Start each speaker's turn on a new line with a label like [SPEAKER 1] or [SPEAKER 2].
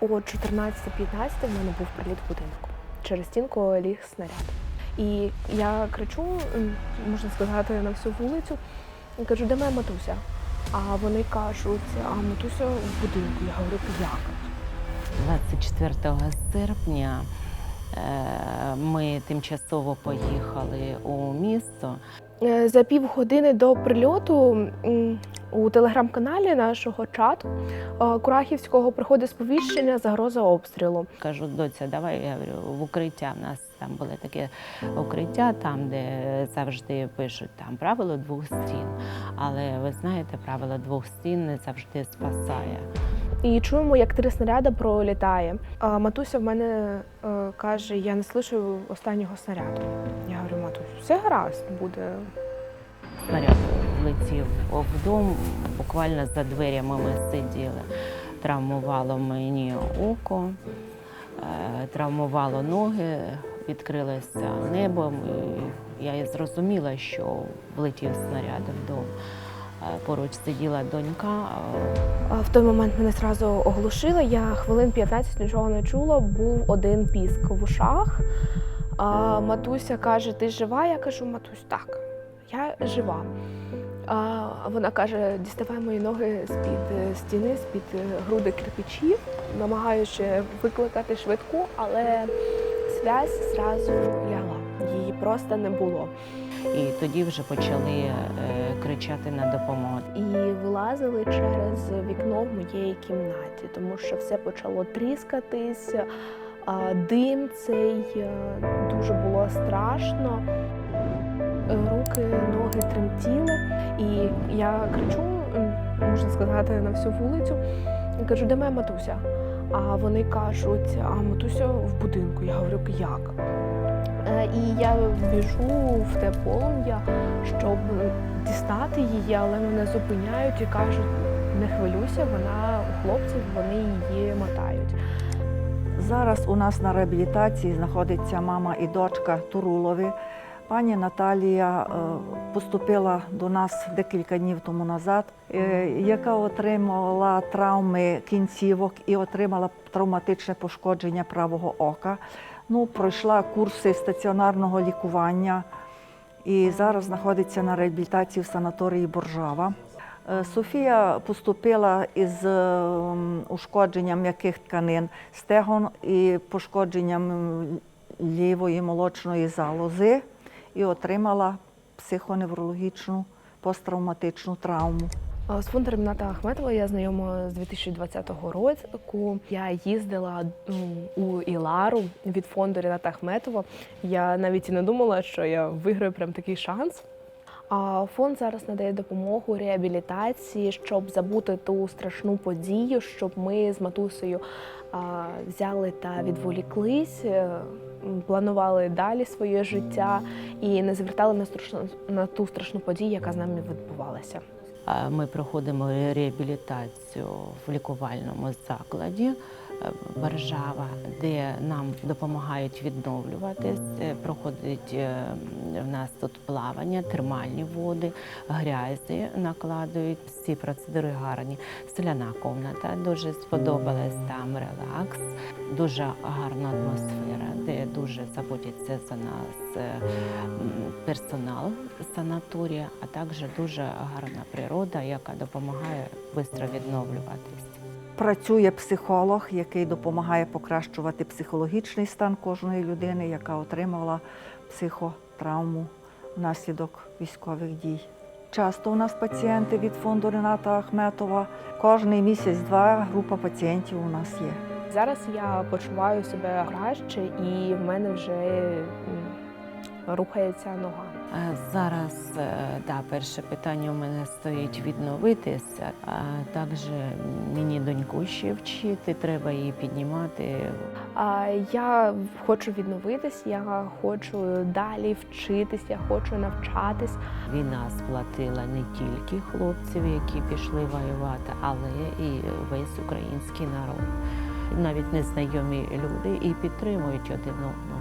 [SPEAKER 1] О 14.15 в мене був приліт будинку. Через стінку ліг снаряд. І я кричу, можна сказати, на всю вулицю. і Кажу, де моя матуся? А вони кажуть, а матуся в будинку. Я говорю, як?
[SPEAKER 2] 24 серпня е, ми тимчасово поїхали у місто.
[SPEAKER 1] Е, За півгодини до прильоту у телеграм-каналі нашого чату е, Курахівського приходить сповіщення загроза обстрілу.
[SPEAKER 2] Кажу, доця, давай я говорю, в укриття. У нас там були такі укриття, там, де завжди пишуть там правило двох стін. Але ви знаєте, правило двох стін не завжди спасає.
[SPEAKER 1] І чуємо, як три снаряди пролітає. А матуся в мене е, каже: я не слышу останнього снаряду. Все гаразд буде.
[SPEAKER 2] Снаряд влетів в дом, буквально за дверями ми сиділи. Травмувало мені око, е, травмувало ноги, відкрилося небо. І Я і зрозуміла, що влетів снаряд в дом. Е, Поруч сиділа донька.
[SPEAKER 1] В той момент мене зразу оглушило. Я хвилин 15 нічого не чула. Був один піск в ушах. А матуся каже: Ти жива? Я кажу, матусь, так, я жива. А вона каже: діставай мої ноги з-під е, стіни, з-під е, груди кирпичів, намагаючи викликати швидку, але связь зразу лягла. Її просто не було.
[SPEAKER 2] І тоді вже почали е, кричати на допомогу.
[SPEAKER 1] і вилазили через вікно в моєї кімнаті, тому що все почало тріскатись, дим цей е, дуже було страшно. Руки, ноги тремтіли, і я кричу, можна сказати, на всю вулицю. і Кажу, де моя матуся? А вони кажуть, а матуся в будинку. Я говорю, як? Е, І я біжу в те полум'я, щоб дістати її, але мене зупиняють і кажуть, не хвилюйся, вона у хлопців, вони її мотають.
[SPEAKER 3] Зараз у нас на реабілітації знаходиться мама і дочка Турулові. Пані Наталія е, поступила до нас декілька днів тому назад, е, яка отримала травми кінцівок і отримала травматичне пошкодження правого ока. Ну, пройшла курси стаціонарного лікування і зараз знаходиться на реабілітації в санаторії Боржава. Е, Софія поступила із е, ушкодженням м'яких тканин стегон і пошкодженням лівої молочної залози і отримала психоневрологічну посттравматичну травму.
[SPEAKER 1] З фондом Рената Ахметова я знайома з 2020 року. Я їздила ну, у Ілару від фонду Рената Ахметова. Я навіть і не думала, що я виграю прям такий шанс. Фонд зараз надає допомогу реабілітації, щоб забути ту страшну подію, щоб ми з матусею взяли та відволіклись, е, планували далі своє життя і не звертали на страшну на ту страшну подію, яка з нами відбувалася.
[SPEAKER 2] Ми проходимо реабілітацію в лікувальному закладі е, де нам допомагають відновлюватись. Е, Проходить е, в нас тут плавання, термальні води, грязі накладують. Всі процедури гарні. Соляна комната дуже сподобалась там релакс, дуже гарна атмосфера, де дуже заботяться за нас е, персонал санаторія, а також дуже гарна природа, яка допомагає швидко відновлюватись.
[SPEAKER 3] Працює психолог, який допомагає покращувати психологічний стан кожної людини, яка отримала психотравму внаслідок військових дій. Часто у нас пацієнти від фонду Рената Ахметова. Кожний місяць-два група пацієнтів у нас є.
[SPEAKER 1] Зараз я почуваю себе краще, і в мене вже рухається нога.
[SPEAKER 2] Зараз е, да, перше питання у мене стоїть відновитися, а також мені доньку ще вчити, треба її піднімати.
[SPEAKER 1] Я хочу відновитись, я хочу далі вчитись, я хочу навчатись.
[SPEAKER 2] Війна сплатила не тільки хлопців, які пішли воювати, але і весь український народ. Навіть незнайомі люди і підтримують один одного.